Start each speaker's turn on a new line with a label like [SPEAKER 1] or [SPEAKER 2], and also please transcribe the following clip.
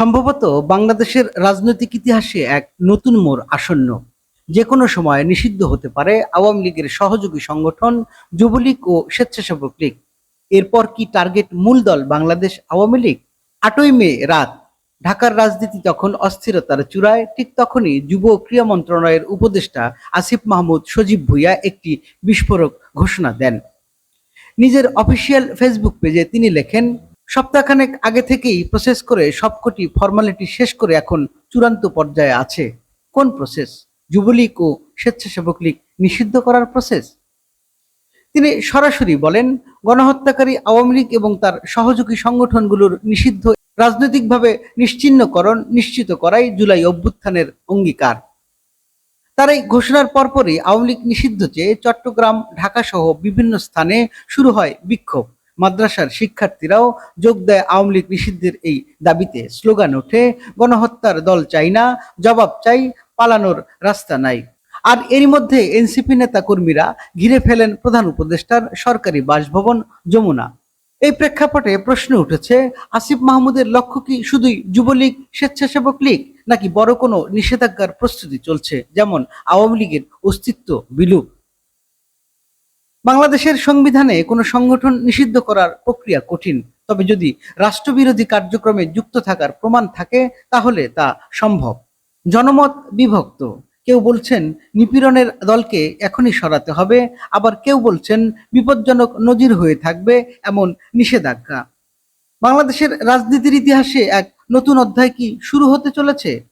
[SPEAKER 1] সম্ভবত বাংলাদেশের রাজনৈতিক ইতিহাসে এক নতুন মোড় আসন্ন। যে কোনো সময় নিষিদ্ধ হতে পারে আওয়ামী লীগের সহযোগী সংগঠন, যুবলীগ ও স্বেচ্ছাসেবক লীগ। এরপর কি টার্গেট মূল দল বাংলাদেশ আওয়ামী লীগ? আটই মে রাত, ঢাকার রাজনীতি তখন অস্থিরতার চূড়ায়, ঠিক তখনই যুব ক্রীড়া মন্ত্রণালয়ের উপদেষ্টা আসিফ মাহমুদ সজীব ভুইয়া একটি বিস্ফোরক ঘোষণা দেন। নিজের অফিসিয়াল ফেসবুক পেজে তিনি লেখেন সপ্তাহখানেক আগে থেকেই প্রসেস করে সবকটি ফর্মালিটি শেষ করে এখন চূড়ান্ত পর্যায়ে আছে। কোন প্রসেস যুবলীগ ও স্বেচ্ছাসেবক লীগ নিষিদ্ধ করার প্রসেস তিনি সরাসরি বলেন, গণহত্যাকারী আওয়ামী লীগ এবং তার সহযোগী সংগঠনগুলোর নিষিদ্ধ রাজনৈতিকভাবে নিশ্চিহ্নকরণ নিশ্চিত করাই জুলাই অভ্যুত্থানের অঙ্গীকার। তার এই ঘোষণার পরপরই আওয়ামী লীগ নিষিদ্ধ চেয়ে চট্টগ্রাম ঢাকা সহ বিভিন্ন স্থানে শুরু হয় বিক্ষোভ। মাদ্রাসার শিক্ষার্থীরাও যোগ দেয় আওয়ামী লীগ নিষিদ্ধের এই দাবিতে। স্লোগান ওঠে, গণহত্যার দল চাই না, জবাব চাই, পালানোর রাস্তা নাই। আর এরই মধ্যে এনসিপি নেতা কর্মীরা ঘিরে ফেলেন প্রধান উপদেষ্টার সরকারি বাসভবন যমুনা। এই প্রেক্ষাপটে প্রশ্ন উঠেছে, আসিফ মাহমুদের লক্ষ্য কি শুধুই যুবলীগ, স্বেচ্ছাসেবক লীগ, নাকি বড় কোনো নিষেধাজ্ঞার প্রস্তুতি চলছে, যেমন আওয়ামী লীগের অস্তিত্ব বিলুপ? বাংলাদেশের সংবিধানে কোনো সংগঠন নিষিদ্ধ করার প্রক্রিয়া কঠিন। তবে যদি রাষ্ট্রবিরোধী কার্যক্রমে যুক্ত থাকার প্রমাণ থাকে, তাহলে তা সম্ভব। জনমত বিভক্ত। কেউ বলছেন, নিপীড়নের দলকে এখনই সরাতে হবে। আবার কেউ বলছেন, বিপজ্জনক নজির হয়ে থাকবে এমন নিষেধাজ্ঞা। বাংলাদেশের রাজনীতির ইতিহাসে এক নতুন অধ্যায় কি শুরু হতে চলেছে?